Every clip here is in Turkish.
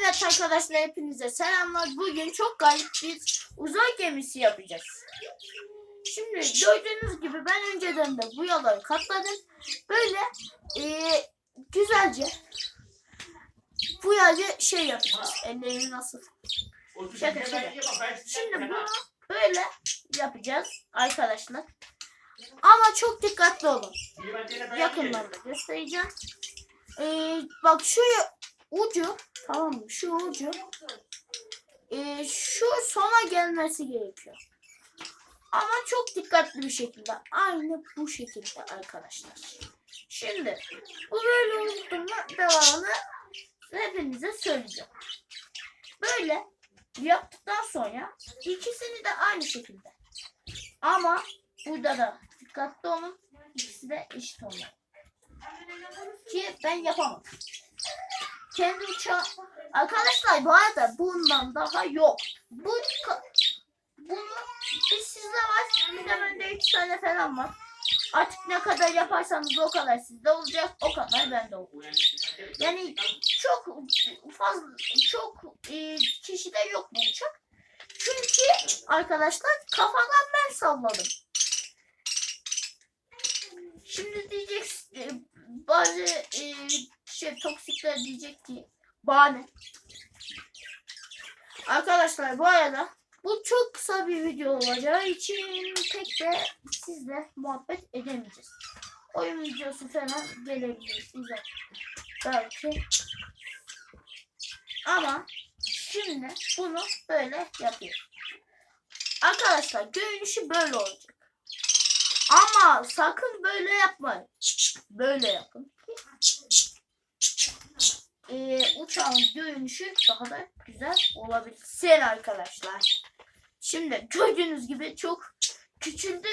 Evet arkadaşlar hepinize selamlar. Bugün çok garip bir uzay gemisi yapacağız. Şimdi gördüğünüz gibi ben önceden de bu yaları katladım. Böyle eee, güzelce bu yerde şey yapacağız. Ellerimi nasıl? Şaka şaka. Şimdi bunu böyle yapacağız arkadaşlar. Ama çok dikkatli olun. Yakından da göstereceğim. Ee, bak şu ucu tamam mı? Şu ucu ee, şu sona gelmesi gerekiyor. Ama çok dikkatli bir şekilde. Aynı bu şekilde arkadaşlar. Şimdi bu böyle oldu mu devamını hepinize söyleyeceğim. Böyle yaptıktan sonra ikisini de aynı şekilde. Ama burada da dikkatli olun. İkisi de eşit olmalı. Ki ben yapamam. Kendi uçağı... Arkadaşlar bu arada bundan daha yok. Bu bunu bir sizde var. Bir de bende üç tane falan var. Artık ne kadar yaparsanız o kadar sizde olacak. O kadar bende olacak. Yani çok fazla çok e, kişide yok bu uçak. Çünkü arkadaşlar kafadan ben salladım. Şimdi diyecek e, bazı e, şey toksikler diyecek ki bahane. Arkadaşlar bu arada bu çok kısa bir video olacağı için pek de sizle muhabbet edemeyeceğiz. Oyun videosu falan gelebilir size belki. Ama şimdi bunu böyle yapıyorum. Arkadaşlar görünüşü böyle olacak. Ama sakın böyle yapmayın. Böyle yapın. Ee, uçağın görünüşü daha da güzel olabilsin arkadaşlar. Şimdi gördüğünüz gibi çok küçüldü,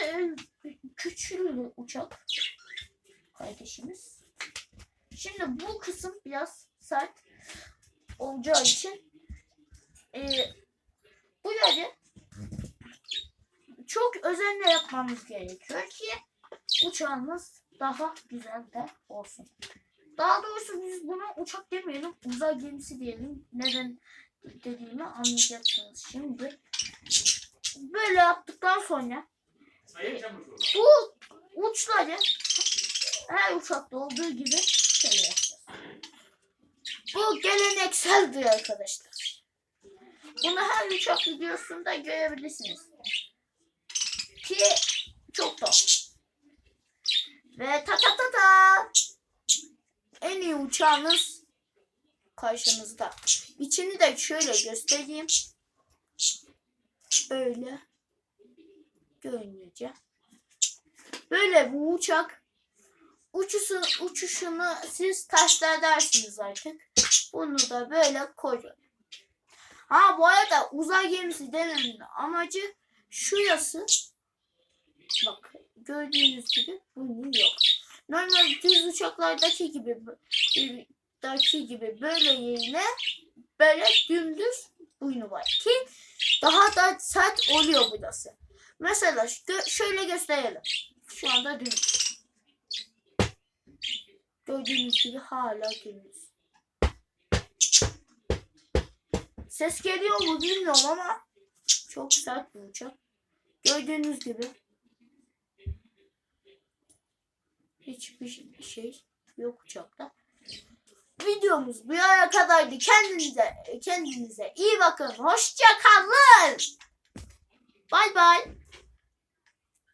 küçüldü uçak kardeşimiz. Şimdi bu kısım biraz sert olacağı için ee, bu yeri çok özenle yapmamız gerekiyor ki uçağımız daha güzel de olsun. Daha doğrusu biz buna uçak demeyelim, uzay gemisi diyelim. Neden dediğimi anlayacaksınız şimdi. Böyle yaptıktan sonra bu uçları her uçakta olduğu gibi şöyle yapacağız. Bu gelenekseldir arkadaşlar. Bunu her uçak videosunda görebilirsiniz ki çok da. Ve ta ta ta ta. En iyi uçağınız karşınızda. İçini de şöyle göstereyim. Böyle görünecek. Böyle bu uçak uçuşun, uçuşunu siz taşlar dersiniz artık. Bunu da böyle koyun. Ha bu arada uzay gemisi dememin amacı şurası Bak gördüğünüz gibi bunun yok. Normal düz uçaklardaki gibi daki gibi böyle yerine böyle dümdüz buynu var ki daha da sert oluyor burası. Mesela gö- şöyle gösterelim. Şu anda dümdüz. Gördüğünüz gibi hala dümdüz. Ses geliyor mu bilmiyorum ama çok sert bir uçak. Gördüğünüz gibi hiçbir şey yok uçakta. Videomuz bu yana kadardı. Kendinize kendinize iyi bakın. Hoşça kalın. Bay bay.